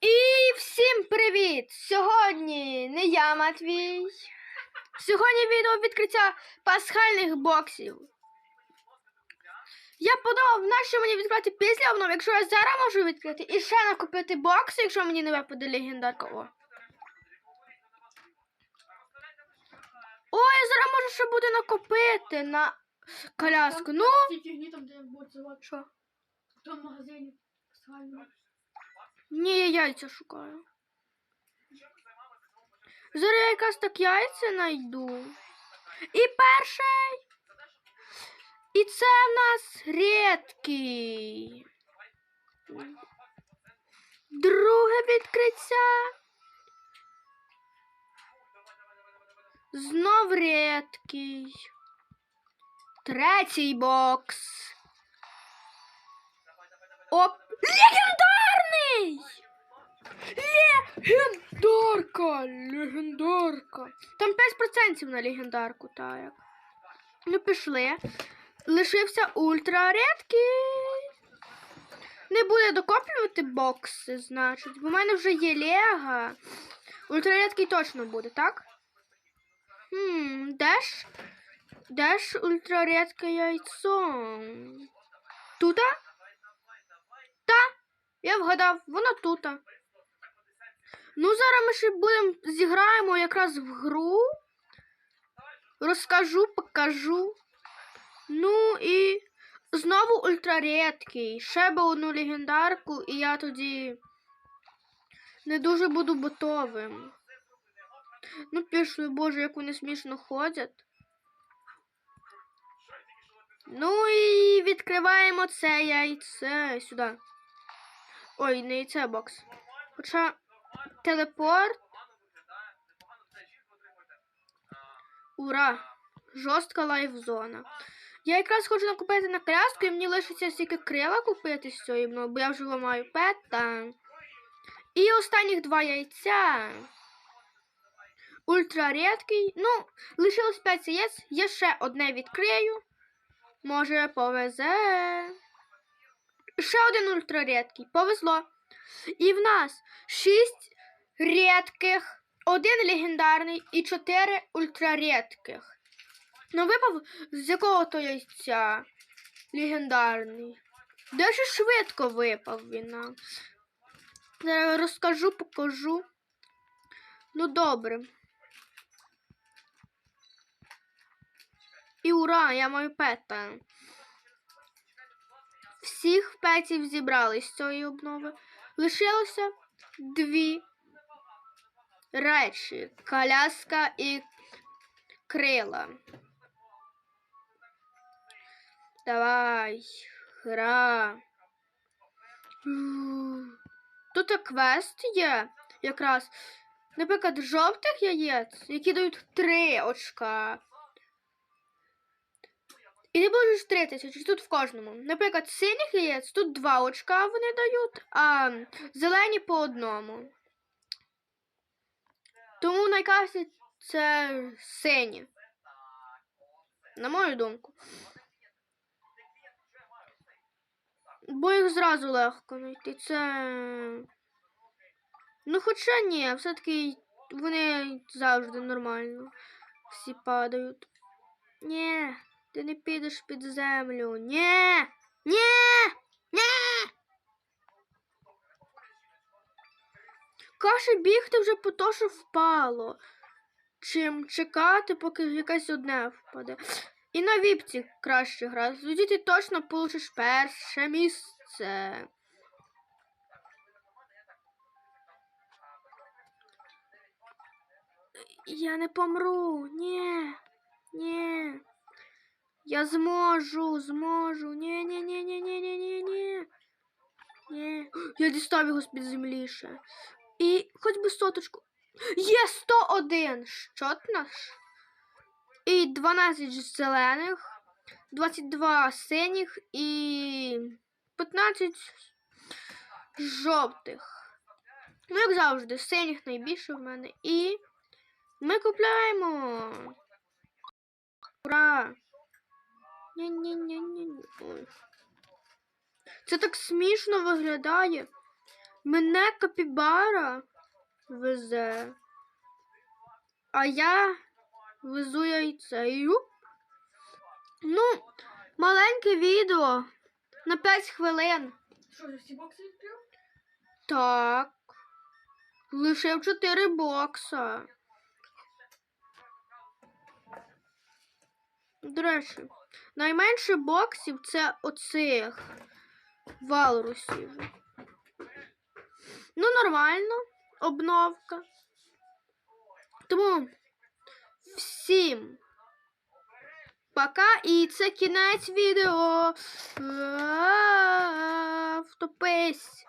І всім привіт! Сьогодні не я, Матвій. Сьогодні відео відкриття пасхальних боксів. Я подумав, нащо мені відкрити після обнов, якщо я зараз можу відкрити і ще накупити бокси, якщо мені не випаде легендарка. О. О, я зараз можу ще буде накопити на коляску. Ну, Ці там, що? в магазині. Схально. Ні, я яйця шукаю. Зараз я якраз так яйця знайду. І перший. І це в нас рідкий. Друге відкриття. Знов рідкий. Третій бокс. Оп. Легендарний! Легендарка! Легендарка. Там 5% на легендарку, так. як. Ну, пішли. Лишився ультра рідкий. Не буде докоплювати бокси, значить. Бо в мене вже є лего. Ультра рідкий точно буде, так? Хм, де ж? Де ж ультра рідке яйцо? Тута? Я вгадав, воно тут. Ну, зараз ми ще будемо зіграємо якраз в гру. Розкажу, покажу. Ну і знову ультрарідкий. Ще би одну легендарку, і я тоді не дуже буду готовим. Ну, пішли, боже, як вони смішно ходять. Ну і відкриваємо це яйце сюди. Ой, не яйце, бокс. Хоча телепорт. Ура! Жорстка лайф-зона. Я якраз хочу накупити на кряску, і мені лишиться стільки крила купити з цієї, ну, бо я вже ламаю пета. І останніх два яйця. Ультра рідкий. Ну, лишилось 5 яєць. Я ще одне відкрию. Може, повезе. Ще один ультрарідкий. Повезло. І в нас 6 рідких, один легендарний і 4 ультрарідких. Ну, випав з якого то яйця легендарний. Дуже швидко випав він нам. Розкажу, покажу. Ну, добре. І ура, я маю пета. Всіх петів зібрали з цієї обнови. Лишилося дві речі: коляска і крила. Давай, гра. Тут і квест є якраз. Наприклад, жовтих яєць, які дають три очка. І ти можеш 3 тисячі тут в кожному. Наприклад, синіх яєць тут 2 очка вони дають, а зелені по одному. Тому найкраще це сині. На мою думку. Бо їх зразу легко знайти. Це. Ну, хоча ні, все-таки вони завжди нормально. Всі падають. Ні. Ти не підеш під землю. Ні! Ні! Ні! Каже бігти вже по то, що впало. Чим чекати, поки якесь одне впаде. І на віпці краще грати. Тоді ти точно получиш перше місце. Я не помру. Ні. Ні. Я зможу, зможу. Ні, ні, ні, ні, ні, ні, ні, ні. Ні. Я дістав його з-під землі ще. І хоч би соточку. Є 101 щот наш. І 12 зелених, 22 синіх і 15 жовтих. Ну, як завжди, синіх найбільше в мене. І ми купляємо. Це так смішно виглядає. Мене капібара везе. А я везу яйце. Юп. Ну, маленьке відео на 5 хвилин. Що, за всі бокси відкрив? Так. Лишив 4 бокса. До речі, найменше боксів це оцих валрусів. Ну, нормально, обновка. Тому всім пока і це кінець відео. Втопись.